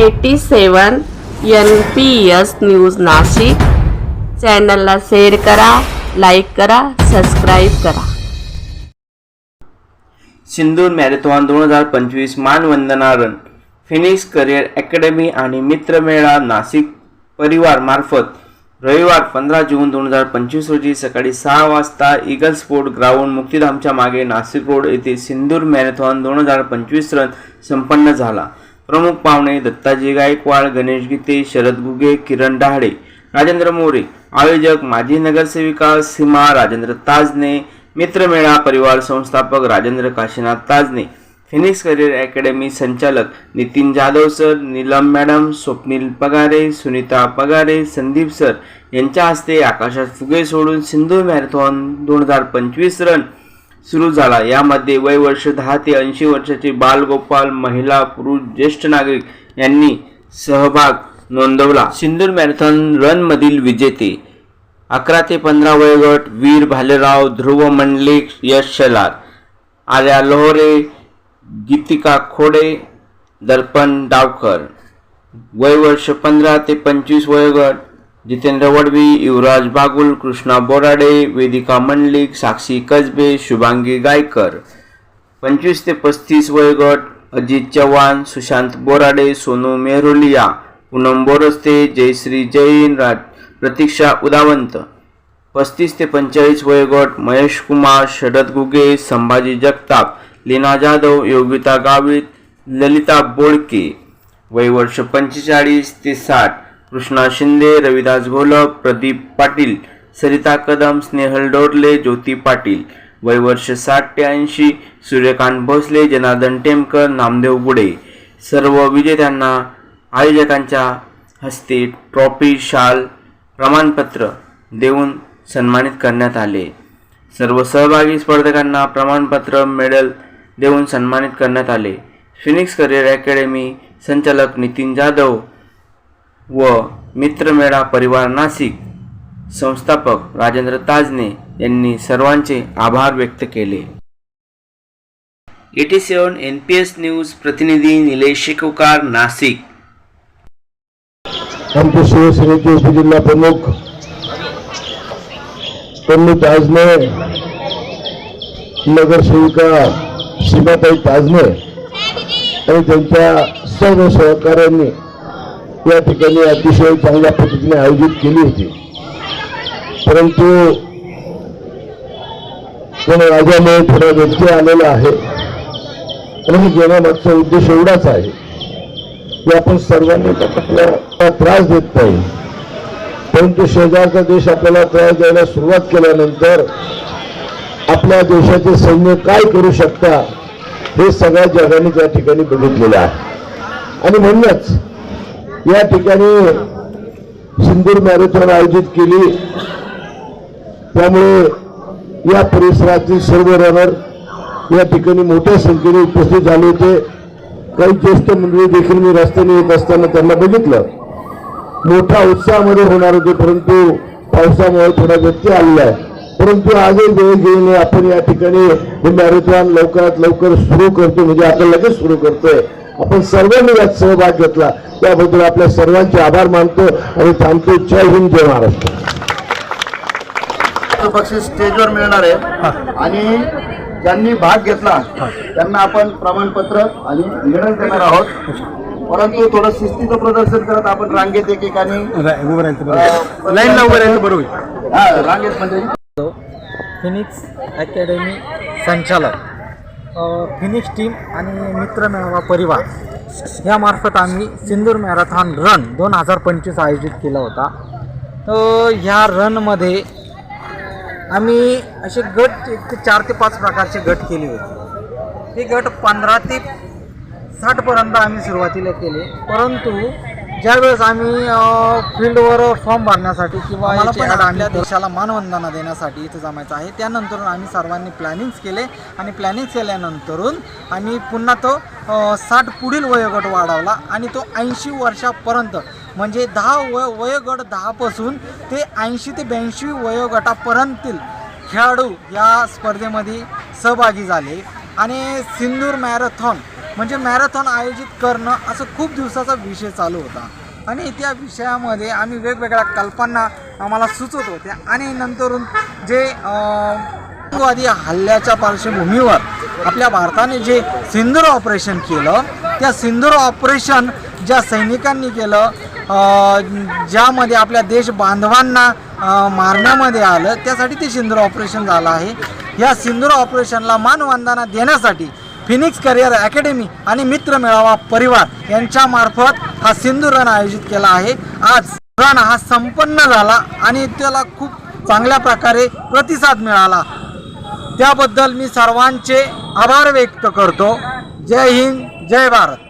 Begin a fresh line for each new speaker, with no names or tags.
Eighty seven N P S news Nashik. चॅनलला share करा like करा सबस्क्राईब करा.
सिंदूर मॅरेथॉन दोन हजार पंचवीस मानवंदना रन. फिनिक्स करिअर अकॅडमी आणि मित्रमेळा नाशिक परिवार मार्फत रविवार पंधरा जून दोन हजार पंचवीस रोजी सकाळी सहा वाजता इगल स्पोर्ट ग्राउंड मुक्तिधामच्या मागे नाशिक रोड येथे सिंदूर मॅरेथॉन दोन हजार पंचवीस रन संपन्न झाला. प्रमुख पाहुणे दत्ताजी गायकवाड गणेश गीते शरद गुगे किरण डहाळे राजेंद्र मोरे आयोजक माजी नगरसेविका सीमा राजेंद्र ताजने मित्रमेळा परिवार संस्थापक Rajendra Kashinath Tajne Phoenix career academy संचालक Nitin Jadhav sir Neelam madam Swapnil Pagare Sunita Pagare Sandeep sir यांच्या हस्ते आकाशात फुगे सोडून सिंधू मॅरेथॉन दोन हजार पंचवीस रन सुरू झाला. यामध्ये वय वर्ष दहा ते ऐंशी वर्षाचे बालगोपाल महिला पुरुष ज्येष्ठ नागरिक यांनी सहभाग नोंदवला. सिंदूर मॅरेथॉन रनमधील विजेते. अकरा ते पंधरा वयोगट वीर भालेराव ध्रुव मंडलिक यश शेलार आर्या लोहरे गीतिका खोडे दर्पण डावकर. वय वर्ष पंधरा ते पंचवीस वयोगट जितेंद्र वडवी युवराज बागुल कृष्णा बोराडे वेदिका मंडलिक साक्षी कसबे शुभांगी गायकर. पंचवीस ते पस्तीस वयोगट अजित चव्हाण सुशांत बोराडे सोनू मेहरुलिया पूनम बोरस्ते जयश्री जैन राज प्रतीक्षा उदावंत. पस्तीस ते पंचेचाळीस वयोगट महेश कुमार शरद गुगे संभाजी जगताप लीना जाधव योगिता गावित ललिता बोडके. वय वर्ष पंचेचाळीस ते साठ. कृष्णा शिंदे रविदास घोलप प्रदीप पाटील सरिता कदम स्नेहल डोरले ज्योती पाटील. वय वर्ष साठ ते ऐंशी सूर्यकांत भोसले जनार्दन टेमकर नामदेव बुडे. सर्व विजेत्यांना आयोजकांच्या हस्ते ट्रॉफी शाल प्रमाणपत्र देऊन सन्मानित करण्यात आले. सर्व सहभागी स्पर्धकांना प्रमाणपत्र मेडल देऊन सन्मानित करण्यात आले. फिनिक्स करिअर अकॅडमी संचालक नितीन जाधव व मित्रमेळा परिवार नाशिक संस्थापक राजेंद्र ताजने यांनी सर्वांचे आभार व्यक्त केले. Eighty seven N P S news प्रतिनिधी निलेश शेकोकार नाशिक.
आमचे शिवसेनेचे उपजिल्हा प्रमुख पन्नू ताजने नगरसेविका सीमाताई ताजने आणि त्यांच्या सर्व सहकाऱ्यांनी या ठिकाणी अतिशय चांगल्या पद्धतीने आयोजित केली होती. परंतु कोण राजामुळे थोडा व्यत्यय आलेला आहे. आणि घेण्यामागचा उद्देश एवढाच आहे की आपण सर्वांनी आपल्याला त्रास देत नाही. परंतु शेजारचा देश आपल्याला त्रास द्यायला सुरुवात केल्यानंतर आपल्या देशाचे सैन्य काय करू शकता हे सगळ्या जगाने त्या ठिकाणी बघितलेलं आहे. आणि म्हणूनच या ठिकाणी सिंदूर मॅरेथॉन आयोजित केली. त्यामुळे या परिसरातील सर्व रनर या ठिकाणी मोठ्या संख्येने उपस्थित झाले होते. काही ज्येष्ठ मंडळी देखील मी रस्त्याने येत असताना त्यांना बघितलं. मोठ्या उत्साहामध्ये होणार होते परंतु पावसामुळे थोडा व्यत्यय आलेला आहे. परंतु आजही वेळ घेऊन आपण या ठिकाणी हे मॅरेथॉन लवकरात लवकर सुरू करतो. म्हणजे आपण लगेच सुरू करतोय. आपण सर्वांनी यात सहभाग घेतला. त्याबद्दल आपल्या सर्वांचे आभार मानतो आणि थांबतो. जय हिंद जय महाराष्ट्र.
बक्षीस स्टेजवर मिळणार आहे. आणि ज्यांनी भाग घेतला त्यांना आपण प्रमाणपत्र आणि मेडल देणार आहोत. परंतु थोडं शिस्तीचं प्रदर्शन करत आपण रांगेत एकेकाने लाईनला उभं राहायचं बरोबर. हा रांगेत म्हणजे
फिनिक्स अकॅडमी संचालक. फिनिक्स टीम आणि मित्रमेळावा परिवार. यामार्फत आम्ही सिंदूर मॅरेथॉन रन दोन हजार पंचवीस आयोजित केला होता. तर ह्या रनमध्ये आम्ही असे गट एक ते चार ते पाच प्रकारचे गट केले होते. ते गट पंधरा ते साठपर्यंत आम्ही सुरुवातीला केले. परंतु ज्यावेळेस आम्ही फील्डवर फॉर्म भरण्यासाठी किंवा आपल्या देशाला मानवंदना देण्यासाठी इथं जमायचं आहे. त्यानंतर आम्ही सर्वांनी प्लॅनिंग्स केले. आणि प्लॅनिंग्स केल्यानंतरून आम्ही पुन्हा तो साठ पुढील वयोगट वाढवला आणि तो ऐंशी वर्षापर्यंत म्हणजे दहा वय वयोगट दहापासून ते ऐंशी ते ब्याऐंशी वयोगटापर्यंतील खेळाडू या स्पर्धेमध्ये सहभागी झाले. आणि सिंदूर मॅरेथॉन म्हणजे मॅरेथॉन आयोजित करणं असं खूप दिवसाचा विषय चालू होता. आणि त्या विषयामध्ये आम्ही वेगवेगळ्या कल्पना आम्हाला सुचत होत्या. आणि नंतरून जे आतंकवादी हल्ल्याच्या पार्श्वभूमीवर आपल्या भारताने जे सिंदूर ऑपरेशन केलं त्या सिंदूर ऑपरेशन ज्या सैनिकांनी केलं ज्यामध्ये आपल्या देश बांधवांना मारण्यामध्ये आलं त्यासाठी ते सिंदूर ऑपरेशन झालं आहे. या सिंदूर ऑपरेशनला मानवंदना देण्यासाठी फिनिक्स करिअर अकॅडमी आणि मित्र मेळावा परिवार यांच्यामार्फत हा सिंधू रन आयोजित केला आहे. आज रन हा संपन्न झाला आणि त्याला खूप चांगल्या प्रकारे प्रतिसाद मिळाला. त्याबद्दल मी सर्वांचे आभार व्यक्त करतो. जय हिंद जय भारत.